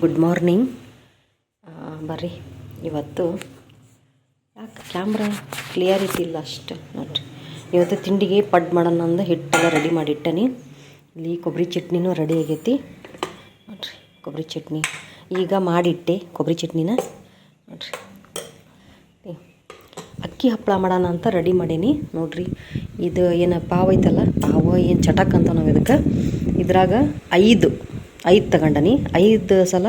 Good morning ಬರ್ರಿ. ಇವತ್ತು ಯಾಕೆ ಕ್ಯಾಮ್ರಾ ಕ್ಲಿಯರಿಟಿ ಇಲ್ಲ ಅಷ್ಟು, ನೋಡ್ರಿ. ಇವತ್ತು ತಿಂಡಿಗೆ ಪಡ್ ಮಾಡೋಣ ಅಂದ, ಹಿಟ್ಟೆಲ್ಲ ರೆಡಿ ಮಾಡಿಟ್ಟನಿ. ಇಲ್ಲಿ ಕೊಬ್ಬರಿ ಚಟ್ನಿನೂ ರೆಡಿ ಆಗೈತಿ. ನೋಡ್ರಿ, ಕೊಬ್ಬರಿ ಚಟ್ನಿ. ಈಗ ಮಾಡಿಟ್ಟೆ ಕೊಬ್ಬರಿ ಚಟ್ನಿನ. ನೋಡ್ರಿ. ಅಕ್ಕಿ ಹಪ್ಪಳ ಮಾಡೋಣ ಅಂತ ರೆಡಿ ಮಾಡೀನಿ. ನೋಡ್ರಿ, ಇದು ಏನು ಪಾವ್ ಐತಲ್ಲ, ಪಾವ ಏನು ಚಟಕ್ ಅಂತ ನಾವು ಇದಕ್ಕೆ. ಇದ್ರಾಗ ಐದು ಐದು ತಗೊಂಡನಿ. ಐದು ಸಲ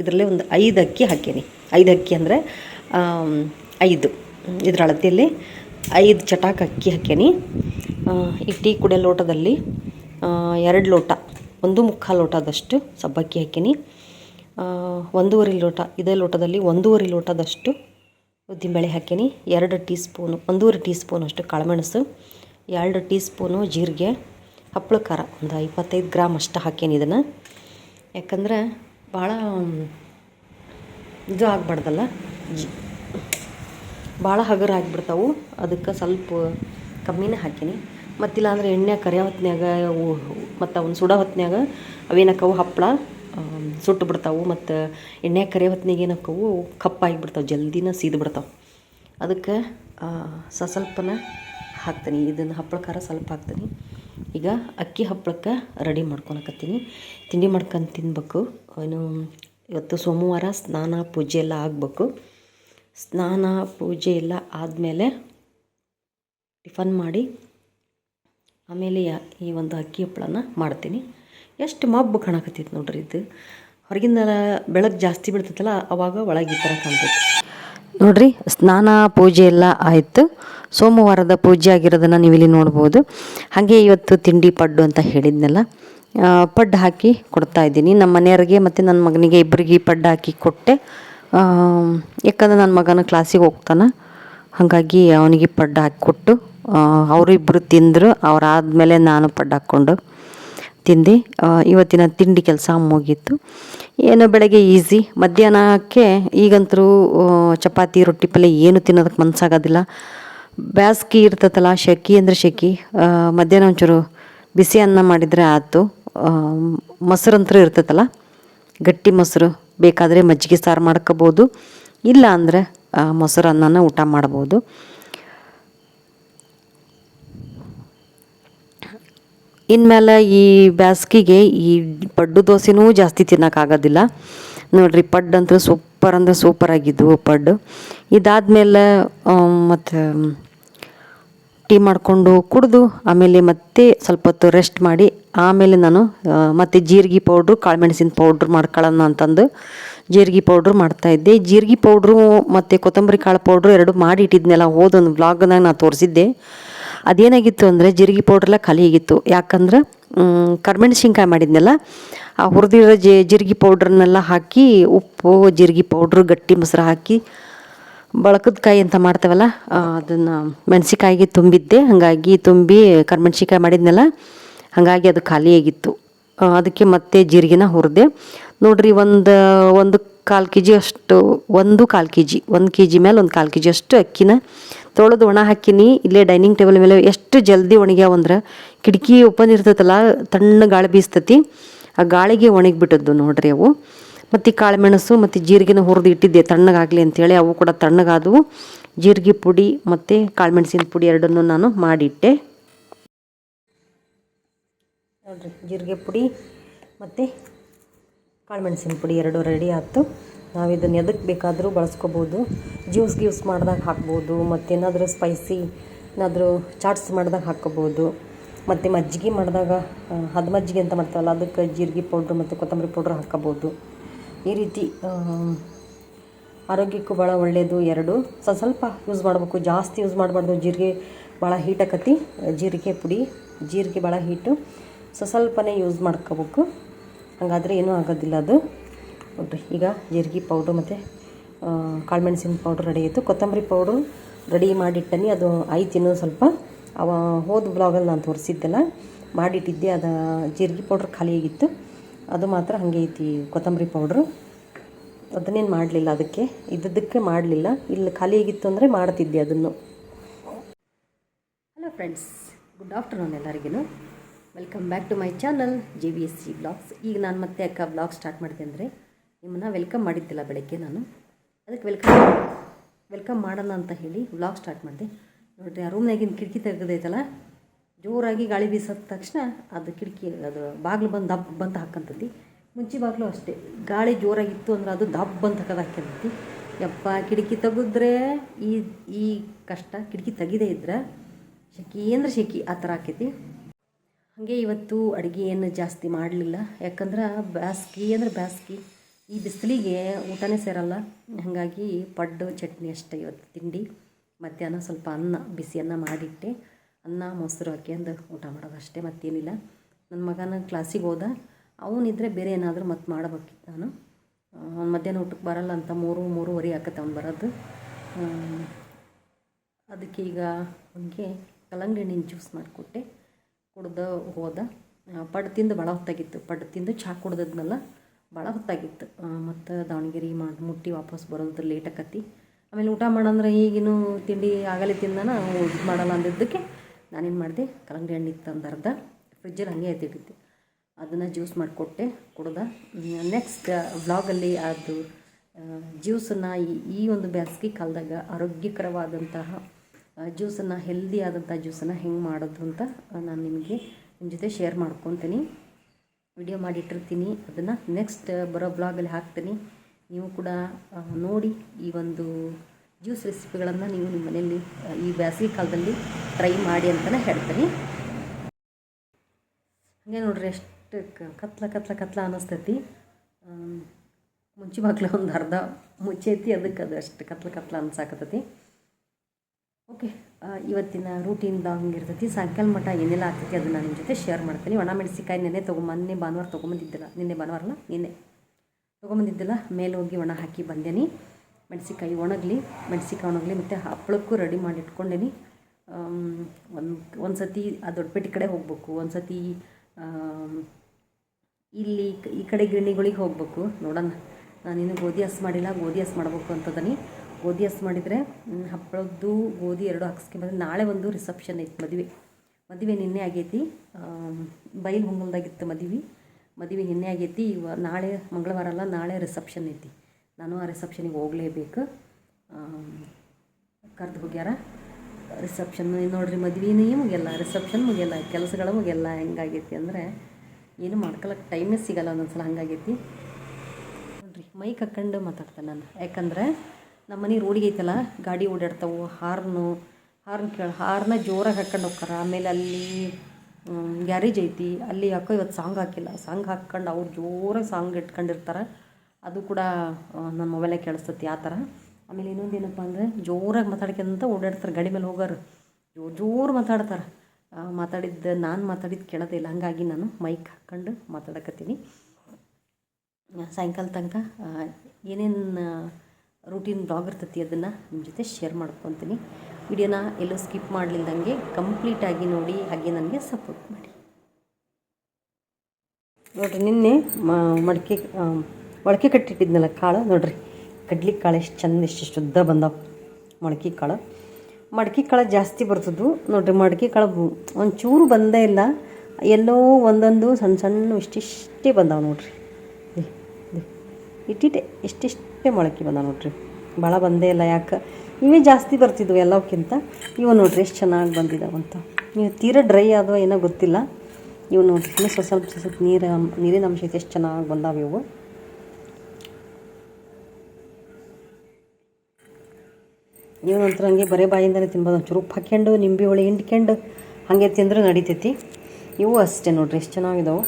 ಇದರಲ್ಲೇ ಒಂದು ಐದು ಅಕ್ಕಿ ಹಾಕೀನಿ. ಐದು ಅಕ್ಕಿ ಅಂದರೆ ಐದು. ಇದರ ಅಳತಿಯಲ್ಲಿ ಐದು ಚಟಾಕ್ ಅಕ್ಕಿ ಹಾಕೀನಿ. ಈ ಟೀ ಕುಡಿಯೋ ಲೋಟದಲ್ಲಿ ಎರಡು ಲೋಟ, ಒಂದು ಮುಕ್ಕಾಲು ಲೋಟದಷ್ಟು ಸಬ್ಬಕ್ಕಿ ಹಾಕೀನಿ. ಒಂದೂವರೆ ಲೋಟ, ಇದೇ ಲೋಟದಲ್ಲಿ ಒಂದೂವರೆ ಲೋಟದಷ್ಟು ಉದ್ದಿನಬೇಳೆ ಹಾಕೀನಿ. ಎರಡು ಟೀ ಸ್ಪೂನು ಒಂದೂವರೆ ಟೀ ಸ್ಪೂನಷ್ಟು ಕಾಳುಮೆಣಸು, ಎರಡು ಟೀ ಸ್ಪೂನು ಜೀರಿಗೆ, ಹಪ್ಪಳ ಖಾರ, ಒಂದು ಇಪ್ಪತ್ತೈದು ಗ್ರಾಮ್ ಅಷ್ಟು ಹಾಕೀನಿ ಇದನ್ನು. ಯಾಕಂದ್ರೆ ಭಾಳ ಇದು ಆಗ್ಬಾರ್ದಲ್ಲ? ಭಾಳ ಹಗರ ಆಗಿಬಿಡ್ತಾವು. ಅದಕ್ಕೆ ಸ್ವಲ್ಪ ಕಮ್ಮಿನೇ ಹಾಕೀನಿ. ಮತ್ತಿಲ್ಲ ಅಂದ್ರೆ ಎಣ್ಣೆ ಕರಿಯೋ ಹೊತ್ನ್ಯಾಗ ಮತ್ತು ಅವನ್ನ ಸುಡೋ ಹೊತ್ನ್ಯಾಗ ಅವೇನಕ್ಕವು ಹಪ್ಪಳ ಸುಟ್ಟು ಬಿಡ್ತಾವು. ಮತ್ತು ಎಣ್ಣೆ ಕರಿಯೋ ಹೊತ್ನ್ಯಾಗ ಏನಕ್ಕವು ಕಪ್ಪಾಗಿಬಿಡ್ತಾವೆ ಜಲ್ದಿನ ಸೀದು ಬಿಡ್ತಾವೆ. ಅದಕ್ಕೆ ಸ, ಸ್ವಲ್ಪನ ಹಾಕ್ತೀನಿ. ಇದನ್ನು ಹಪ್ಪಳ ಖಾರ ಸ್ವಲ್ಪ ಹಾಕ್ತೀನಿ. ಈಗ ಅಕ್ಕಿ ಹಪ್ಪಳಕ್ಕೆ ರೆಡಿ ಮಾಡ್ಕೊಳಕತ್ತೀನಿ. ತಿಂಡಿ ಮಾಡ್ಕೊಂಡು ತಿನ್ಬೇಕು. ಏನು ಇವತ್ತು ಸೋಮವಾರ ಸ್ನಾನ ಪೂಜೆ ಎಲ್ಲ ಆಗಬೇಕು. ಸ್ನಾನ ಪೂಜೆ ಎಲ್ಲ ಆದಮೇಲೆ ಟಿಫನ್ ಮಾಡಿ ಆಮೇಲೆ ಈ ಒಂದು ಅಕ್ಕಿ ಹಪ್ಪಳನ ಮಾಡ್ತೀನಿ. ಎಷ್ಟು ಮಬ್ಬು ಕಾಣಕತ್ತೈತೆ ನೋಡ್ರಿ ಇದು. ಹೊರಗಿಂದ ಬೆಳಕು ಜಾಸ್ತಿ ಬೀಳ್ತೈತಲ್ಲ, ಅವಾಗ ಒಳಗೆ ಈ ಥರ ಕಾಣ್ತೈತಿ. ನೋಡ್ರಿ, ಸ್ನಾನ ಪೂಜೆ ಎಲ್ಲ ಆಯಿತು. ಸೋಮವಾರದ ಪೂಜೆ ಆಗಿರೋದನ್ನು ನೀವು ಇಲ್ಲಿ ನೋಡ್ಬೋದು. ಹಾಗೆ ಇವತ್ತು ತಿಂಡಿ ಪಡ್ಡು ಅಂತ ಹೇಳಿದ್ನಲ್ಲ ಪಡ್ಡು ಹಾಕಿ ಕೊಡ್ತಾ ಇದ್ದೀನಿ. ನಮ್ಮ ಮನೆಯವ್ರಿಗೆ ಮತ್ತು ನನ್ನ ಮಗನಿಗೆ ಇಬ್ಬರಿಗೆ ಪಡ್ಡು ಹಾಕಿ ಕೊಟ್ಟೆ. ಯಾಕಂದ್ರೆ ನನ್ನ ಮಗನ ಕ್ಲಾಸಿಗೆ ಹೋಗ್ತಾನೆ. ಹಾಗಾಗಿ ಅವನಿಗೆ ಪಡ್ಡು ಹಾಕಿಕೊಟ್ಟು ಅವರು ಇಬ್ಬರು ತಿಂದರು. ಅವರಾದ್ಮೇಲೆ ನಾನು ಪಡ್ಡು ಹಾಕ್ಕೊಂಡು ತಿಂದು. ಇವತ್ತಿನ ತಿಂಡಿ ಕೆಲಸ ಮುಗೀತು. ಏನು ಬೆಳಗ್ಗೆ ಈಸಿ ಮಧ್ಯಾಹ್ನಕ್ಕೆ ಈಗಂತರೂ ಚಪಾತಿ, ರೊಟ್ಟಿ ಪಲ್ಯ ಏನು ತಿನ್ನೋದಕ್ಕೆ ಮನಸ್ಸಾಗೋದಿಲ್ಲ ಬ್ಯಾಸ್ಗಿ ಇರ್ತತಲ್ಲ, ಶೆಕಿ ಅಂದರೆ ಶೆಕಿ. ಮಧ್ಯಾಹ್ನ ಒಂಚೂರು ಬಿಸಿ ಅನ್ನ ಮಾಡಿದರೆ ಆಯ್ತು. ಮೊಸರಂತರೂ ಇರ್ತೈತಲ್ಲ, ಗಟ್ಟಿ ಮೊಸರು. ಬೇಕಾದರೆ ಮಜ್ಜಿಗೆ ಸಾರು ಮಾಡ್ಕೋಬೋದು. ಇಲ್ಲ ಅಂದರೆ ಮೊಸರು ಅನ್ನನ ಊಟ ಮಾಡ್ಬೋದು. ಇನ್ಮೇಲೆ ಈ ಬ್ಯಾಸ್ಗಿಗೆ ಈ ಪಡ್ಡು ದೋಸೆನೂ ಜಾಸ್ತಿ ತಿನ್ನೋಕ್ಕಾಗೋದಿಲ್ಲ. ನೋಡ್ರಿ ಪಡ್ ಅಂತೂ ಸೂಪರ್ ಅಂದ್ರೆ ಸೂಪರ್ ಆಗಿದ್ದು ಪಡ್ಡು. ಇದಾದಮೇಲೆ ಮತ್ತು ಟೀ ಮಾಡಿಕೊಂಡು ಕುಡಿದು ಆಮೇಲೆ ಮತ್ತೆ ಸ್ವಲ್ಪ ಹೊತ್ತು ರೆಸ್ಟ್ ಮಾಡಿ ಆಮೇಲೆ ನಾನು ಮತ್ತೆ ಜೀರಿಗೆ ಪೌಡ್ರು ಕಾಳುಮೆಣಸಿನ ಪೌಡ್ರ್ ಮಾಡ್ಕೊಳ್ಳೋಣ ಅಂತಂದು ಜೀರಿಗೆ ಪೌಡ್ರು ಮಾಡ್ತಾಯಿದ್ದೆ ಜೀರಿಗೆ ಪೌಡ್ರು ಮತ್ತು ಕೊತ್ತಂಬರಿ ಕಾಳು ಪೌಡ್ರು ಎರಡು ಮಾಡಿ ಇಟ್ಟಿದ್ನೆಲ್ಲ ಹೋದೊಂದು ಬ್ಲಾಗ್ನಾಗ ನಾನು ತೋರಿಸಿದ್ದೆ. ಅದೇನಾಗಿತ್ತು ಅಂದರೆ ಜೀರಿಗೆ ಪೌಡ್ರೆಲ್ಲ ಖಾಲಿ ಆಗಿತ್ತು. ಯಾಕಂದ್ರೆ ಕರ್ಮೆಣಸಿನ್ಕಾಯಿ ಮಾಡಿದ್ನಲ್ಲ, ಆ ಹುರಿದಿರೋ ಜೆ, ಜೀರಿಗೆ ಪೌಡ್ರನ್ನೆಲ್ಲ ಹಾಕಿ, ಉಪ್ಪು, ಜೀರಿಗೆ ಪೌಡ್ರು ಗಟ್ಟಿ ಮೊಸರು ಹಾಕಿ, ಬಳಕದ ಕಾಯಿ ಅಂತ ಮಾಡ್ತೇವಲ್ಲ ಅದನ್ನು ಮೆಣಸಿಕಾಯಿಗೆ ತುಂಬಿದ್ದೆ. ಹಾಗಾಗಿ ತುಂಬಿ ಕರ್ಮೆಣ್ಸಿಕಾಯಿ ಮಾಡಿದ್ನಲ್ಲ, ಹಾಗಾಗಿ ಅದು ಖಾಲಿ ಆಗಿತ್ತು. ಅದಕ್ಕೆ ಮತ್ತೆ ಜೀರಿಗೆನ ಹುರಿದೆ. ನೋಡ್ರಿ, ಒಂದು ಒಂದು ಕಾಲು ಕೆ ಜಿ ಅಷ್ಟು, ಒಂದು ಕಾಲು ಕೆ ಜಿ ಒಂದು ಕೆ ಜಿ ಮೇಲೆ ಒಂದು ಕಾಲು ಕೆ ಜಿ ಅಷ್ಟು ಅಕ್ಕಿನ ತೊಳೆದು ಒಣ ಹಾಕಿನಿ. ಇಲ್ಲೇ ಡೈನಿಂಗ್ ಟೇಬಲ್ ಮೇಲೆ ಎಷ್ಟು ಜಲ್ದಿ ಒಣಗ್ಯಾವ ಅಂದ್ರೆ ಕಿಟಕಿ ಓಪನ್ ಇರ್ತೈತಲ್ಲ, ತಣ್ಣ ಗಾಳಿ ಬೀಸ್ತತಿ, ಆ ಗಾಳಿಗೆ ಒಣಗಿಬಿಟ್ಟದ್ದು ನೋಡ್ರಿ ಅವು. ಮತ್ತು ಕಾಳುಮೆಣಸು ಮತ್ತು ಜೀರಿಗೆನ ಹುರಿದು ಇಟ್ಟಿದ್ದೆ ತಣ್ಣಗಾಗಲಿ ಅಂತೇಳಿ, ಅವು ಕೂಡ ತಣ್ಣಗಾದವು. ಜೀರಿಗೆ ಪುಡಿ ಮತ್ತು ಕಾಳುಮೆಣಸಿನ ಪುಡಿ ಎರಡನ್ನೂ ನಾನು ಮಾಡಿಟ್ಟೆ. ನೋಡ್ರಿ, ಜೀರಿಗೆ ಪುಡಿ ಮತ್ತು ಕಾಳುಮೆಣಸಿನ ಪುಡಿ ಎರಡು ರೆಡಿ ಆಯ್ತು. ನಾವು ಇದನ್ನು ಎದಕ್ಕೆ ಬೇಕಾದರೂ ಬಳಸ್ಕೋಬೋದು. ಜ್ಯೂಸ್ ಗ್ಯೂಸ್ ಮಾಡಿದಾಗ ಹಾಕ್ಬೋದು ಮತ್ತೇನಾದರೂ ಸ್ಪೈಸಿ ಏನಾದರೂ ಚಾಟ್ಸ್ ಮಾಡಿದಾಗ ಹಾಕ್ಕೋಬೋದು. ಮತ್ತು ಮಜ್ಜಿಗೆ ಮಾಡಿದಾಗ ಹದ ಮಜ್ಜಿಗೆ ಅಂತ ಮಾಡ್ತಾವಲ್ಲ ಅದಕ್ಕೆ ಜೀರಿಗೆ ಪೌಡ್ರ್ ಮತ್ತು ಕೊತ್ತಂಬರಿ ಪೌಡ್ರ್ ಹಾಕ್ಕೋಬೋದು. ಈ ರೀತಿ ಆರೋಗ್ಯಕ್ಕೂ ಭಾಳ ಒಳ್ಳೆಯದು ಎರಡು. ಸ್ವಲ್ಪ ಸ್ವಲ್ಪ ಯೂಸ್ ಮಾಡಬೇಕು, ಜಾಸ್ತಿ ಯೂಸ್ ಮಾಡಬಾರ್ದು. ಜೀರಿಗೆ ಭಾಳ ಹೀಟ್ ಆಕತಿ, ಜೀರಿಗೆ ಪುಡಿ, ಜೀರಿಗೆ ಭಾಳ ಹೀಟು ಸೊ, ಸ್ವಲ್ಪನೇ ಯೂಸ್ ಮಾಡ್ಕೋಬೇಕು. ಹಾಗಾದರೆ ಏನೂ ಆಗೋದಿಲ್ಲ ಅದು. ನೋಡ್ರಿ ಈಗ ಜೀರಿಗೆ ಪೌಡ್ರು ಮತ್ತು ಕಾಳುಮೆಣಸಿನ ಪೌಡ್ರ್ ರೆಡಿ ಆಯಿತು. ಕೊತ್ತಂಬರಿ ಪೌಡ್ರು ರೆಡಿ ಮಾಡಿಟ್ಟನಿ. ಅದು ಆಯ್ತು ಸ್ವಲ್ಪ. ಅವ ಹೋದ ಬ್ಲಾಗಲ್ಲಿ ನಾನು ತೋರಿಸಿದ್ದೆಲ್ಲ, ಮಾಡಿಟ್ಟಿದ್ದೆ. ಅದು ಜೀರಿಗೆ ಪೌಡ್ರ್ ಖಾಲಿ ಆಗಿತ್ತು. ಅದು ಮಾತ್ರ ಹಾಗೆ ಐತಿ ಕೊತ್ತಂಬರಿ ಪೌಡ್ರು ಅದನ್ನೇನು ಮಾಡಲಿಲ್ಲ ಅದಕ್ಕೆ? ಇದ್ದದಕ್ಕೆ ಮಾಡಲಿಲ್ಲ. ಇಲ್ಲಿ ಖಾಲಿಯಾಗಿತ್ತು ಅಂದರೆ ಮಾಡ್ತಿದ್ದೆ ಅದನ್ನು. ಹಲೋ ಫ್ರೆಂಡ್ಸ್ ಗುಡ್ ಆಫ್ಟರ್ನೂನ್ ಎಲ್ಲರಿಗೂ welcome back to my channel J B S C blogs ಈಗ ನಾನು ಮತ್ತೆ ಅಕ್ಕ ಬ್ಲಾಗ್ ಸ್ಟಾರ್ಟ್ ಮಾಡಿದೆ ಅಂದರೆ ನಿಮ್ಮನ್ನು ವೆಲ್ಕಮ್ ಮಾಡಿದ್ದಿಲ್ಲ ಬೆಳಗ್ಗೆ ನಾನು. ಅದಕ್ಕೆ ವೆಲ್ಕಮ್ ವೆಲ್ಕಮ್ ಮಾಡೋಣ ಅಂತ ಹೇಳಿ ವ್ಲಾಗ್ ಸ್ಟಾರ್ಟ್ ಮಾಡಿದೆ. ನೋಡಿರಿ, ಆ ರೂಮ್ನಾಗಿನ ಕಿಟಕಿ ತೆಗೆದೈತಲ್ಲ, ಜೋರಾಗಿ ಗಾಳಿ ಬೀಸದ ತಕ್ಷಣ ಅದು ಕಿಟಕಿ, ಅದು ಬಾಗಿಲು ಬಂದು ದಬ್ ಬಂತ ಹಾಕಂತತಿ. ಮುಂಚೆ ಬಾಗಿಲು ಅಷ್ಟೇ. ಗಾಳಿ ಜೋರಾಗಿತ್ತು ಅಂದ್ರೆ ಅದು ದಬ್ ಬಂತ ಹಾಕೋದು ಹಾಕ್ಯಂತತಿ. ಯಪ್ಪ, ಕಿಟಕಿ ತೆಗೆದ್ರೆ ಈ ಈ ಕಷ್ಟ ಕಿಟಕಿ ತೆಗಿದೇ ಇದ್ರೆ ಶೆಕಿ ಅಂದ್ರೆ ಶೆಕಿ ಆ ಥರ ಆಕೈತಿ. ಹಾಗೆ ಇವತ್ತು ಅಡುಗೆ ಏನು ಜಾಸ್ತಿ ಮಾಡಲಿಲ್ಲ. ಯಾಕಂದ್ರೆ ಬ್ಯಾಸ್ಗಿ ಅಂದ್ರೆ ಬ್ಯಾಸ್ಗಿ. ಈ ಬಿಸಿಲಿಗೆ ಊಟನೇ ಸೇರಲ್ಲ. ಹಾಗಾಗಿ ಪಡ್ಡು, ಚಟ್ನಿ ಅಷ್ಟೇ ಇವತ್ತು ತಿಂಡಿ. ಮಧ್ಯಾಹ್ನ ಸ್ವಲ್ಪ ಅನ್ನ ಬಿಸಿ ಅನ್ನ ಮಾಡಿಟ್ಟೆ. ಅನ್ನ, ಮೊಸರು ಹಾಕ್ಯಂದು ಊಟ ಮಾಡೋದು ಅಷ್ಟೇ, ಮತ್ತೇನಿಲ್ಲ. ನನ್ನ ಮಗನ ಕ್ಲಾಸಿಗೆ ಹೋದ. ಅವನಿದ್ರೆ ಬೇರೆ ಏನಾದರೂ ಮತ್ತೆ ಮಾಡಬೇಕಿತ್ತು ನಾನು. ಅವ್ನು ಮಧ್ಯಾಹ್ನ ಊಟಕ್ಕೆ ಬರಲ್ಲ ಅಂತ ಮೂರು, ಮೂರುವರೆ ಆಕತ್ತೆ ಅವ್ನು ಬರೋದು. ಅದಕ್ಕೆ ಈಗ ಅವನಿಗೆ ಕಲ್ಲಂಗಡಿ ಹಣ್ಣಿನ ಜ್ಯೂಸ್ ಮಾಡಿಕೊಟ್ಟೆ. ಕುಡ್ದು ಹೋದ. ಪಡ್ ತಿಂದು ಭಾಳ ಹೊತ್ತಾಗಿತ್ತು. ಪಡ್ ತಿಂದು ಚಹಾ ಕುಡ್ದದ್ನಲ್ಲ. ಭಾಳ ಹೊತ್ತಾಗಿತ್ತು. ಮತ್ತು ದಾವಣಗೆರೆ ಮಾಡಿ ಮುಟ್ಟಿ ವಾಪಸ್ ಬರೋದ್ರ ಲೇಟ್ ಆಕತಿ. ಆಮೇಲೆ ಊಟ ಮಾಡಂದ್ರೆ ಈಗಿನೂ ತಿಂಡಿ ಆಗಲೇ ತಿಂದಾನ ಇದು ಮಾಡಲ್ಲ ಅಂದಿದ್ದಕ್ಕೆ ನಾನೇನು ಮಾಡಿದೆ, ಕಲ್ಲಂಗಡಿ ಹಣ್ಣು ಇತ್ತು ಒಂದು ಅರ್ಧ ಫ್ರಿಜ್ಜಲ್ಲಿ ಹಾಗೆ ಎತ್ತಿಟ್ಟಿದ್ದೆ. ಅದನ್ನು ಜ್ಯೂಸ್ ಮಾಡಿಕೊಟ್ಟೆ, ಕುಡ್ದ. ನೆಕ್ಸ್ಟ್ ವ್ಲಾಗಲ್ಲಿ ಅದು ಜ್ಯೂಸನ್ನು ಈ ಒಂದು ಬೇಸಿಗೆ ಕಾಲದಾಗ ಆರೋಗ್ಯಕರವಾದಂತಹ ಜ್ಯೂಸನ್ನು ಹೆಲ್ದಿ ಆದಂಥ ಜ್ಯೂಸನ್ನು ಹೆಂಗೆ ಮಾಡೋದು ಅಂತ ನಾನು ನಿಮಗೆ ನಿಮ್ಮ ಜೊತೆ ಶೇರ್ ಮಾಡ್ಕೊತೀನಿ. ವಿಡಿಯೋ ಮಾಡಿಟ್ಟಿರ್ತೀನಿ. ಅದನ್ನು ನೆಕ್ಸ್ಟ್ ಬರೋ ಬ್ಲಾಗಲ್ಲಿ ಹಾಕ್ತೀನಿ. ನೀವು ಕೂಡ ನೋಡಿ ಈ ಒಂದು ಜ್ಯೂಸ್ ರೆಸಿಪಿಗಳನ್ನು ನೀವು ನಿಮ್ಮ ಮನೆಯಲ್ಲಿ ಈ ಬೇಸಿಗೆ ಕಾಲದಲ್ಲಿ ಟ್ರೈ ಮಾಡಿ ಅಂತಲೇ ಹೇಳ್ತೀನಿ. ಹಾಗೆ ನೋಡ್ರಿ ಎಷ್ಟು ಕತ್ಲ ಕತ್ಲ ಕತ್ಲ ಅನ್ನಿಸ್ತೈತಿ ಮುಂಚೆ ಬಾಗ್ಲ ಒಂದು ಅರ್ಧ ಮುಚ್ಚೈತಿ, ಅದಕ್ಕೆ ಅದು ಅಷ್ಟು ಕತ್ಲ ಕತ್ಲ ಅನ್ಸಾಕತ್ತೈತಿ. ಓಕೆ ಇವತ್ತಿನ ರೂಟೀನ್ ಹಂಗಿರ್ತೈತಿ ಸಾಯಂಕಾಲ ಮಠ ಏನೆಲ್ಲ ಆಗ್ತೈತಿ ಅದನ್ನ ನಿಮ್ಮ ಜೊತೆ ಶೇರ್ ಮಾಡ್ತೀನಿ. ಒಣ ಮೆಣಸಿಕಾಯಿ ನೆನೆ ತೊಗೊಂಬ ನಿನ್ನೆ ಭಾನುವಾರ ತೊಗೊಂಬಂದಿದ್ದಿಲ್ಲ. ನಿನ್ನೆ ಭಾನುವಾರಲ್ಲ ನಿನ್ನೆ. ತೊಗೊಂಬಂದಿದ್ದಿಲ್ಲ. ಮೇಲೆ ಹೋಗಿ ಒಣ ಹಾಕಿ ಬಂದೇನಿ. ಮೆಣಸಿಕಾಯಿ ಒಣಗಲಿ ಮೆಣಸಿಕಾಯಿ ಒಣಗಲಿ ಮತ್ತು ಹಪ್ಪಳಕ್ಕೂ ರೆಡಿ ಮಾಡಿ ಇಟ್ಕೊಂಡೇನಿ. ಒಂದು ಒಂದು ಸತಿ ಆ ದೊಡ್ಡಪೇಟೆ ಕಡೆ ಹೋಗ್ಬೇಕು. ಒಂದು ಸತಿ ಇಲ್ಲಿ ಈ ಕಡೆ ಗಿರಣಿಗಳಿಗೆ ಹೋಗ್ಬೇಕು. ನೋಡೋಣ. ನಾನಿನ್ನು ಗೋಧಿ ಹಸ್ ಮಾಡಿಲ್ಲ ಗೋಧಿ ಹಸ್ ಮಾಡ್ಬೇಕು ಅಂತದನಿ. ಗೋಧಿ ಹಸ್ ಮಾಡಿದರೆ ಹಪ್ಪಳದ್ದು ಗೋಧಿ ಎರಡು ಹಾಕ್ಸ್ಕೊಂಬಂದ್ರೆ ನಾಳೆ ಒಂದು ರಿಸೆಪ್ಷನ್ ಐತೆ ಮದುವೆ. ಮದುವೆ ನಿನ್ನೆ ಆಗೈತಿ. ಬೈಲು ಹೊಂಗಲ್ದಾಗಿತ್ತು ಮದುವೆ. ಮದುವೆ ನಿನ್ನೆ ಆಗೈತಿ. ಇವ ನಾಳೆ ಮಂಗಳವಾರ ಅಲ್ಲ, ನಾಳೆ ರಿಸೆಪ್ಷನ್ ಐತಿ. ನಾನು ಆ ರಿಸೆಪ್ಷನಿಗೆ ಹೋಗಲೇಬೇಕು. ಕರೆದು ಹೋಗ್ಯಾರ. ರಿಸೆಪ್ಷನ್ ನೋಡ್ರಿ, ಮದುವೆನೇ ಮುಗಿಯಲ್ಲ. ರಿಸೆಪ್ಷನ್ ಮುಗಿಯಲ್ಲ. ಕೆಲಸಗಳು ಮುಗಿಯಲ್ಲ. ಹೆಂಗಾಗೈತಿ ಅಂದರೆ ಏನು ಮಾಡ್ಕೊಳಕ್ಕೆ ಟೈಮೇ ಸಿಗಲ್ಲ ಒಂದೊಂದ್ಸಲ. ಹಂಗಾಗೈತಿ. ನೋಡ್ರಿ ಮೈಕ್ ಹಾಕ್ಕೊಂಡು ಮಾತಾಡ್ತೇನೆ ನಾನು. ಯಾಕಂದ್ರೆ ನಮ್ಮ ಮನೆ ರೋಡಿಗೆ ಐತಲ್ಲ, ಗಾಡಿ ಓಡಾಡ್ತಾವೆ, ಹಾರ್ನು, ಹಾರ್ನ್ ಕೇಳ, ಹಾರ್ನ ಜೋರಾಗಿ ಹಾಕ್ಕೊಂಡು ಹೋಗ್ತಾರೆ. ಆಮೇಲೆ ಅಲ್ಲಿ ಗ್ಯಾರೇಜ್ ಐತಿ, ಅಲ್ಲಿ ಯಾಕೋ ಇವತ್ತು ಸಾಂಗ್ ಹಾಕಿಲ್ಲ. ಸಾಂಗ್ ಹಾಕ್ಕೊಂಡು ಅವ್ರು ಜೋರಾಗಿ ಸಾಂಗ್ ಇಟ್ಕೊಂಡಿರ್ತಾರೆ. ಅದು ಕೂಡ ನನ್ನ ಮೊಬೈಲಾಗ ಕೇಳಿಸ್ತತಿ ಆ ಥರ. ಆಮೇಲೆ ಇನ್ನೊಂದು ಏನಪ್ಪ ಅಂದರೆ, ಜೋರಾಗಿ ಮಾತಾಡ್ಕೊಂತ ಓಡಾಡ್ತಾರೆ, ಗಾಡಿ ಮೇಲೆ ಹೋಗೋರು. ಜೋರು ಜೋರು ಮಾತಾಡ್ತಾರೆ. ಮಾತಾಡಿದ್ದು, ನಾನು ಮಾತಾಡಿದ್ದು ಕೇಳೋದಿಲ್ಲ ಹಾಗಾಗಿ ನಾನು ಮೈಕ್ ಹಾಕ್ಕೊಂಡು ಮಾತಾಡಕತ್ತೀನಿ. ಸಾಯಂಕಾಲ ತನಕ ಏನೇನು ರೂಟೀನ್ ಬ್ಲಾಗ್ ಇರ್ತೈತಿ, ಅದನ್ನು ನಿಮ್ಮ ಜೊತೆ ಶೇರ್ ಮಾಡ್ಕೊತೀನಿ. ವಿಡಿಯೋನ ಎಲ್ಲೂ ಸ್ಕಿಪ್ ಮಾಡಲಿಲ್ದಂಗೆ ಕಂಪ್ಲೀಟಾಗಿ ನೋಡಿ, ಹಾಗೆ ನನಗೆ ಸಪೋರ್ಟ್ ಮಾಡಿ. ನೋಡ್ರಿ, ನಿನ್ನೆ ಮಡಕೆ ಮೊಳಕೆ ಕಟ್ಟಿಟ್ಟಿದ್ನಲ್ಲ ಕಾಳು, ನೋಡ್ರಿ, ಕಡ್ಲಿ ಕಾಳು ಎಷ್ಟು ಚೆಂದ, ಎಷ್ಟು ಶುದ್ಧ ಬಂದವು. ಮೊಳಕೆ ಕಾಳು. ಮಡಕೆ ಕಾಳು ಜಾಸ್ತಿ ಬರ್ತದ್ದು ನೋಡ್ರಿ, ಮಡಕೆ ಕಾಳು ಒಂಚೂರು ಬಂದೇ ಇಲ್ಲ. ಎಲ್ಲೋ ಒಂದೊಂದು ಸಣ್ಣ ಸಣ್ಣ ಇಷ್ಟಿಷ್ಟೇ ಬಂದವು ನೋಡ್ರಿ. ಇಟ್ಟಿಟ್ಟೆ. ಇಷ್ಟಿಷ್ಟೇ ಮೊಳಕೆ ಬಂದ ನೋಡ್ರಿ. ಭಾಳ ಬಂದೇ ಇಲ್ಲ ಯಾಕೆ? ಇವೇ ಜಾಸ್ತಿ ಬರ್ತಿದ್ವು ಎಲ್ಲವಕ್ಕಿಂತ. ಇವು ನೋಡ್ರಿ ಎಷ್ಟು ಚೆನ್ನಾಗಿ ಬಂದಿದ್ದಾವಂತ ನೀವು ತೀರಾ ಡ್ರೈ ಆದವ ಏನೋ ಗೊತ್ತಿಲ್ಲ. ಇವು ನೋಡ್ರಿ, ಇನ್ನೂ ಸ್ವಲ್ಪ ಸ್ವಲ್ಪ ಸ್ವಲ್ಪ ನೀರು, ನೀರಿನ ಅಂಶ ಐತೆ, ಎಷ್ಟು ಚೆನ್ನಾಗಿ ಬಂದಾವೆ ಇವು. ಇವು ನಂತರ ಹಂಗೆ ಬರೇ ಬಾಯಿಂದಲೇ ತಿನ್ಬೋದು. ಒಂಚೂರು ಉಪ್ಪು ಹಾಕ್ಯಂಡು, ನಿಂಬೆ ಹುಳಿ ಹಿಂಡ್ಕೊಂಡು ಹಾಗೆ ತಿಂದ್ರೆ ನಡಿತೈತಿ. ಇವು ಅಷ್ಟೇ ನೋಡ್ರಿ, ಎಷ್ಟು ಚೆನ್ನಾಗಿದಾವೆ.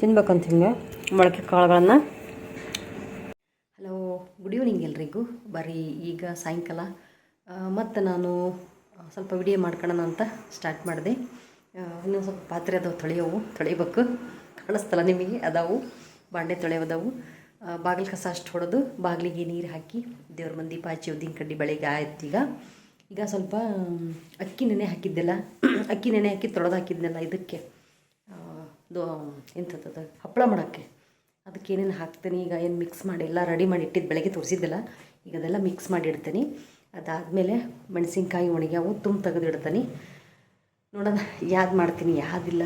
ತಿನ್ಬೇಕಂತ ಹಿಂಗೆ. ಮೊಳಕೆ ಕಾಳುಗಳನ್ನು. ಹಲೋ ಗುಡ್ ಈವ್ನಿಂಗ್ ಎಲ್ರಿಗೂ. ಬರೀ ಈಗ ಸಾಯಂಕಾಲ. ಮತ್ತು ನಾನು ಸ್ವಲ್ಪ ವಿಡಿಯೋ ಮಾಡ್ಕೊಳ್ಳೋಣ ಅಂತ ಸ್ಟಾರ್ಟ್ ಮಾಡಿದೆ. ಇನ್ನೊಂದು ಸ್ವಲ್ಪ ಪಾತ್ರೆ ಅದಾವು, ತೊಳೆಯೋವು, ತೊಳಿಬೇಕು. ಕಾಣಿಸ್ತಲ್ಲ ನಿಮಗೆ, ಅದಾವು, ಬಾಂಡೆ ತೊಳೆಯೋದವು. ಬಾಗಿಲು ಕಸ ಅಷ್ಟು ಹೊಡೆದು ಬಾಗಿಲಿಗೆ ನೀರು ಹಾಕಿ, ದೇವ್ರ ಮಂದಿ ಪಾಚಿ ಉದ್ದಿನ ಕಡ್ಡಿ ಬೆಳಗ್ಗೆ ಆಯ್ತು ಈಗ. ಈಗ ಸ್ವಲ್ಪ ಅಕ್ಕಿ ನೆನೆ ಹಾಕಿದ್ದೆಲ್ಲ, ಅಕ್ಕಿ ನೆನೆ ಹಾಕಿ ತೊಳೆದು ಹಾಕಿದ್ದೆಲ್ಲ ಇದಕ್ಕೆ. ದೋ ಎಂಥದ್ದು ಹಪ್ಪಳ ಮಾಡೋಕ್ಕೆ. ಅದಕ್ಕೆ ಏನೇನು ಹಾಕ್ತೀನಿ, ಈಗ ಏನು ಮಿಕ್ಸ್ ಮಾಡಿ ಎಲ್ಲ ರೆಡಿ ಮಾಡಿ ಇಟ್ಟಿದ್ದು ಬೆಳಗ್ಗೆ ತೋರಿಸಿದ್ದಿಲ್ಲ, ಈಗ ಅದೆಲ್ಲ ಮಿಕ್ಸ್ ಮಾಡಿ ಇಡ್ತೀನಿ. ಅದಾದಮೇಲೆ ಮೆಣಸಿನ್ಕಾಯಿ, ಒಣಗ್ಯಾವು ತುಂಬ ತೆಗೆದಿಡ್ತೀನಿ ನೋಡೋಣ ಯಾವ್ದು ಮಾಡ್ತೀನಿ ಯಾವುದಿಲ್ಲ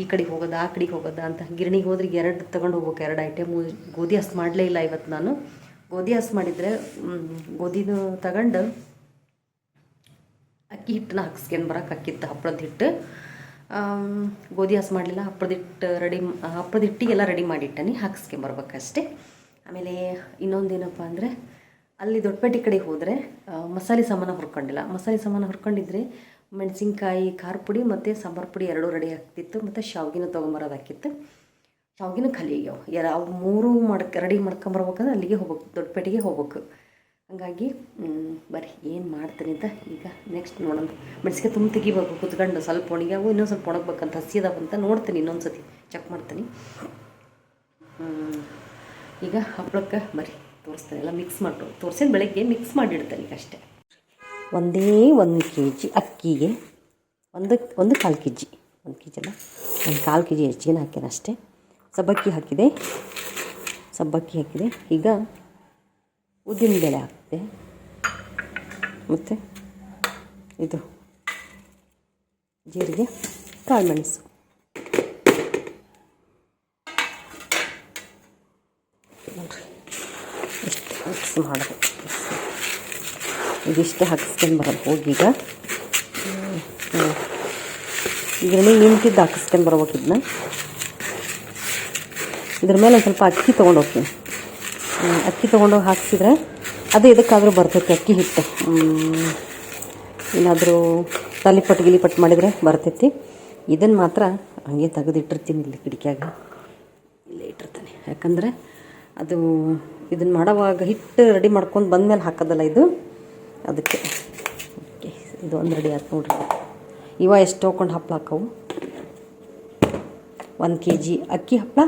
ಈ ಕಡೆಗೆ ಹೋಗೋದು, ಆ ಕಡೆಗೆ ಹೋಗೋದ ಅಂತ. ಗಿರಣಿಗೆ ಹೋದ್ರೆ ಎರಡು ತೊಗೊಂಡು ಹೋಗ್ಬೇಕು, ಎರಡು ಐಟಮು ಗೋಧಿ ಹಸ್ ಮಾಡಲೇ ಇಲ್ಲ ಇವತ್ತು ನಾನು. ಗೋಧಿ ಹಸ್ ಮಾಡಿದರೆ ಗೋಧಿನ ತಗೊಂಡು ಅಕ್ಕಿ ಹಿಟ್ಟನ್ನ ಹಾಕ್ಸ್ಕೊಂಡು ಬರೋಕೆ ಅಕ್ಕಿತ್ತು ಹಪ್ಪಳದ ಹಿಟ್ಟು. ಗೋಧಿ ಹಾಸು ಮಾಡಲಿಲ್ಲ ಹಪ್ಪದಿಟ್ಟು ರೆಡಿ ಹಪ್ಪದಿಟ್ಟಿಗೆಲ್ಲ ರೆಡಿ ಮಾಡಿಟ್ಟನಿ ಹಾಕ್ಸ್ಕೊಂಬರ್ಬೇಕಷ್ಟೇ ಆಮೇಲೆ ಇನ್ನೊಂದೇನಪ್ಪ ಅಂದರೆ, ಅಲ್ಲಿ ದೊಡ್ಡಪೇಟೆ ಕಡೆ ಹೋದರೆ ಮಸಾಲೆ ಸಾಮಾನು ಹುರ್ಕೊಂಡಿಲ್ಲ. ಮಸಾಲೆ ಸಾಮಾನು ಹುರ್ಕೊಂಡಿದ್ರೆ ಮೆಣಸಿನ್ಕಾಯಿ, ಖಾರ ಪುಡಿ ಮತ್ತು ಸಾಂಬಾರು ಪುಡಿ ಎರಡೂ ರೆಡಿ ಆಗ್ತಿತ್ತು. ಮತ್ತು ಶಾವ್ಗಿನ ತೊಗೊಂಬರೋದಾಕಿತ್ತು ಶಾವ್ಗಿನ ಖಾಲಿ ಆಗ್ಯಾವ. ಅವು ಮೂರು ಮಾಡ್ಕ ರೆಡಿ ಮಾಡ್ಕೊಂಬರ್ಬೇಕಂದ್ರೆ ಅಲ್ಲಿಗೆ ಹೋಗ್ಬೇಕು, ದೊಡ್ಡಪೇಟೆಗೆ ಹೋಗ್ಬೇಕು. ಹಾಗಾಗಿ ಬರೀ ಬರ್ರಿ, ಏನು ಮಾಡ್ತೀನಿ ಅಂತ ಈಗ ನೆಕ್ಸ್ಟ್ ನೋಡೋಣ. ಮೆಣಸಿಗೆ ತುಂಬ ತೆಗಿಬೇಕು, ಕುತ್ಕೊಂಡು ಸ್ವಲ್ಪ ಒಣಗ್ಯಾವು ಇನ್ನೊಂದು ಸ್ವಲ್ಪ ಒಣಗ್ಬೇಕಂತ ಹಸಿ ಅದಾವಂತ ನೋಡ್ತೀನಿ ಇನ್ನೊಂದು ಸತಿ ಚೆಕ್ ಮಾಡ್ತೀನಿ ಈಗ ಹಪ್ಪಳಕ್ಕೆ ಬರೀ ತೋರಿಸ್ತೀನಿ, ಎಲ್ಲ ಮಿಕ್ಸ್ ಮಾಡಿ ತೋರಿಸಿದ ಬೆಳಗ್ಗೆ ಮಿಕ್ಸ್ ಮಾಡಿಡ್ತೀನಿ ಈಗ ಅಷ್ಟೇ. ಒಂದೇ ಒಂದು ಕೆ ಜಿ ಅಕ್ಕಿಗೆ ಒಂದು ಒಂದು ಕಾಲು ಕೆ ಜಿ ಒಂದು ಕೆ ಜಿ ಅಲ್ಲ, ಒಂದು ಕಾಲು ಕೆ ಜಿ ಹೆಚ್ಚಿಗೆ ಹಾಕ್ಯಾನ ಅಷ್ಟೇ. ಸಬ್ಬಕ್ಕಿ ಹಾಕಿದೆ ಸಬ್ಬಕ್ಕಿ ಹಾಕಿದೆ. ಈಗ ಉದ್ದಿನ ಬೇಳೆ ಹಾಕಿದೆ ಮತ್ತು ಇದು ಜೀರಿಗೆ ಕಾಳು ಮೆಣಸು ನೋಡ್ರಿ ಇಷ್ಟು ಮಿಕ್ಸ್ ಮಾಡೋದು ಇದಿಷ್ಟೇ ಹಾಕಿಸ್ಕೊಂಡು ಬರೋದು. ಹೋಗಿ ಈಗ ಇದರಲ್ಲಿ ನಿಂತಿದ್ದು ಹಾಕಿಸ್ಕೊಂಡು ಬರ್ಬೇಕು ಇದ್ರ ಮೇಲೆ ಸ್ವಲ್ಪ ಅಕ್ಕಿ ತೊಗೊಂಡು ಹೋಗ್ತೀನಿ. ಅಕ್ಕಿ ತೊಗೊಂಡೋಗಿ ಹಾಕ್ಸಿದ್ರೆ ಅದು ಇದಕ್ಕಾದರೂ ಬರ್ತೈತೆ, ಅಕ್ಕಿ ಹಿಟ್ಟು. ಏನಾದರೂ ತಾಲಿಪಟ್ಟು ಗಿಲಿಪಟ್ಟು ಮಾಡಿದರೆ ಬರ್ತೈತಿ. ಇದನ್ನು ಮಾತ್ರ ಹಂಗೆ ತೆಗೆದಿಟ್ಟಿರ್ತೀನಿ ಇಲ್ಲಿ ಕಿಟಕಿಯಾಗ. ಇಲ್ಲೇ ಇಟ್ಟಿರ್ತಾನೆ. ಯಾಕಂದರೆ ಅದು ಇದನ್ನು ಮಾಡೋವಾಗ ಹಿಟ್ಟು ರೆಡಿ ಮಾಡ್ಕೊಂಡು ಬಂದಮೇಲೆ ಹಾಕೋದಲ್ಲ ಇದು? ಅದಕ್ಕೆ ಓಕೆ, ಇದು ಒಂದು ರೆಡಿ ಆಯ್ತು ನೋಡ್ರಿ. ಇವ ಎಷ್ಟು ಹೋಗ್ಕೊಂಡು ಹಪ್ಪಳ ಹಾಕವು. ಒಂದು ಕೆ ಜಿ ಅಕ್ಕಿ ಹಪ್ಪಳ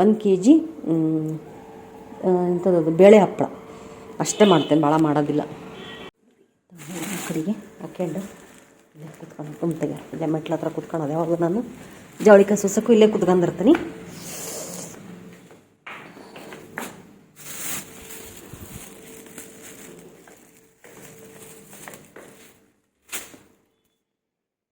ಒಂದು ಕೆ ಜಿ ಎಂಥದ್ದು ಬೇಳೆ ಹಪ್ಪಳ. ಅಷ್ಟೇ ಮಾಡ್ತೇನೆ, ಭಾಳ ಮಾಡೋದಿಲ್ಲ. ಕಡೆಗೆ ಹಾಕ್ಯಂಡು ಇಲ್ಲೇ ಕುತ್ಕೊಂಡು ತುಂಬ ತೆಗೆ ಇಲ್ಲೇ ಮೆಟ್ಲ ಹತ್ರ ಕುತ್ಕೊಳ್ಳೋದು ಯಾವಾಗ ನಾನು. ಜವಳಿಕ ಸುಸಕ್ಕೂ ಇಲ್ಲೇ ಕುತ್ಕೊಂಡಿರ್ತೀನಿ.